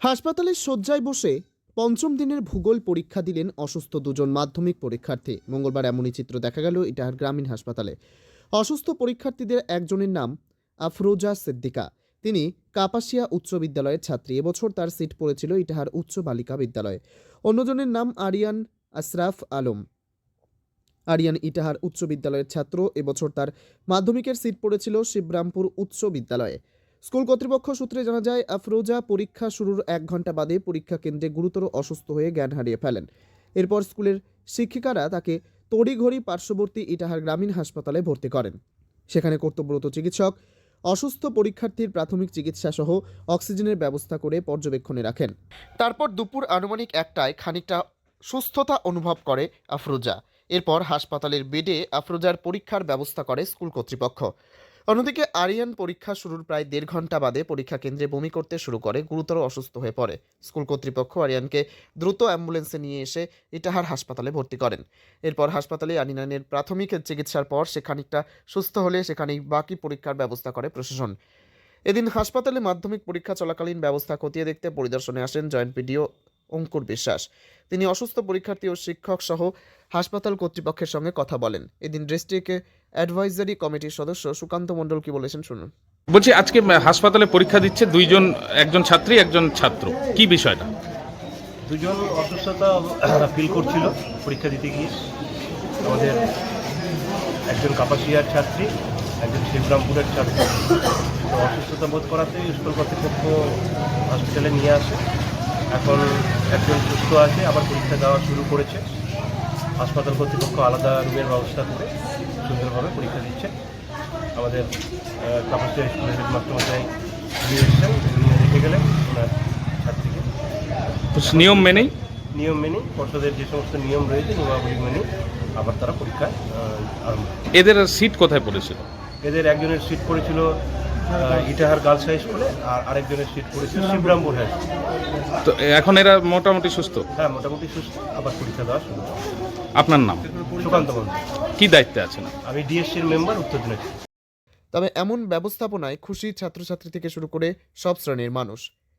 হাসপাতালের শয্যায় বসে পঞ্চম দিনের ভূগোল পরীক্ষা দিলেন অসুস্থ দুজন মাধ্যমিক পরীক্ষার্থী। মঙ্গলবার এমনই চিত্র দেখা গেল ইটাহার গ্রামীণ হাসপাতালে। অসুস্থ পরীক্ষার্থীদের একজনের নাম আফরোজা সিদ্দিকা। তিনি কাপাসিয়া উচ্চ বিদ্যালয়ের ছাত্রী। এবছর তার সিট পড়েছিল ইটাহার উচ্চ বালিকা বিদ্যালয়ে। অন্যজনের নাম আরিয়ান আশরাফ আলম। আরিয়ান ইটাহার উচ্চ বিদ্যালয়ের ছাত্র। এবছর তার মাধ্যমিকের সিট পড়েছিল শিবরামপুর উচ্চ বিদ্যালয়ে। স্কুল কর্তৃপক্ষ সূত্রে জানা যায়, আফরোজা পরীক্ষা শুরুর এক ঘণ্টা বাদে পরীক্ষা কেন্দ্রে গুরুতর অসুস্থ হয়ে জ্ঞান হারিয়ে ফেলেন। এরপর স্কুলের শিক্ষিকারা তাকে তড়িঘড়ি পার্শ্ববর্তী ইটাহার গ্রামীণ হাসপাতালে ভর্তি করেন। সেখানে কর্তব্যরত চিকিৎসক, অসুস্থ পরীক্ষার্থীর প্রাথমিক চিকিৎসা সহ অক্সিজেনের ব্যবস্থা করে পর্যবেক্ষণে রাখেন। তারপর দুপুর আনুমানিক একটায় খানিকটা সুস্থতা অনুভব করে আফরোজা। এরপর হাসপাতালের বেডে আফরোজার পরীক্ষার ব্যবস্থা করে স্কুল কর্তৃপক্ষ। অন্যদিকে আরিয়ান পরীক্ষা শুরুর প্রায় দেড় ঘণ্টা বাদে পরীক্ষা কেন্দ্রে বমি করতে শুরু করে, গুরুতর অসুস্থ হয়ে পড়ে। স্কুল কর্তৃপক্ষ আরিয়ানকে দ্রুত অ্যাম্বুলেন্সে নিয়ে এসে ইটাহার হাসপাতালে ভর্তি করেন। এরপর হাসপাতালে আনিনানের প্রাথমিক চিকিৎসার পর সে খানিকটা সুস্থ হলে সেখানেই বাকি পরীক্ষার ব্যবস্থা করে প্রশাসন। এদিন হাসপাতালে মাধ্যমিক পরীক্ষা চলাকালীন ব্যবস্থা খতিয়ে দেখতে পরিদর্শনে আসেন জয়েন্ট পিডিও অঙ্কুর বিশ্বাস। তিনি অসুস্থ পরীক্ষার্থী ও শিক্ষক সহ হাসপাতাল কর্তৃপক্ষের সঙ্গে কথা বলেন। এদিন ডিস্ট্রিক্ট অ্যাডভাইজারি কমিটির সদস্য সুকান্ত মণ্ডল কি বলেছেন শুনুন। বলছি আজকে হাসপাতালে পরীক্ষা দিচ্ছে দুইজন একজন ছাত্রী একজন ছাত্র। কি বিষয়টা? দুজন অসুস্থতা ফিল করছিল পরীক্ষা দিতে গিয়ে। আমাদের একজন কাপাসিয়ার ছাত্রী একজন শিবরামপুরের ছাত্রী। অসুস্থতা বোধ করাতে স্কুল কর্তৃপক্ষ হসপিটালে নিয়ে আসে। এখন একজন সুস্থ আছে আবার পরীক্ষা দেওয়া শুরু করেছে। হাসপাতাল কর্তৃপক্ষ আলাদা রুমের ব্যবস্থা করে সুন্দরভাবে পরীক্ষা দিচ্ছে। আমাদের আহ, কাপাসিয়া স্কুলের হেডমাস্টারমশাই নিয়ে এসছেন রেখে গেলেন ওনার ছাত্রীকে। নিয়ম মেনেই? নিয়ম মেনে পর্ষদের যে সমস্ত নিয়ম রয়েছে নিয়মাবলী মেনে আবার তারা পরীক্ষায় আহ, আরম্ভ এদের সিট কোথায় পড়েছিল? এদের একজনের সিট পড়েছিল ইটাহার গার্লস হাই স্কুলে আর আরেকজনের সিট পড়েছে শিবরামপুর হাই স্কুলে তো এখন এরা মোটামুটি সুস্থ? হ্যাঁ মোটামুটি সুস্থ। আবার পরীক্ষা দেওয়া শুরু আপনার নাম? সুকান্ত বন্ধু। কি দায়িত্বে আছেন আমি ডিএসসির মেম্বার উত্তর দিনাজপুর। তবে এমন ব্যবস্থাপনায় খুশি ছাত্রছাত্রী থেকে শুরু করে সব শ্রেণির মানুষ।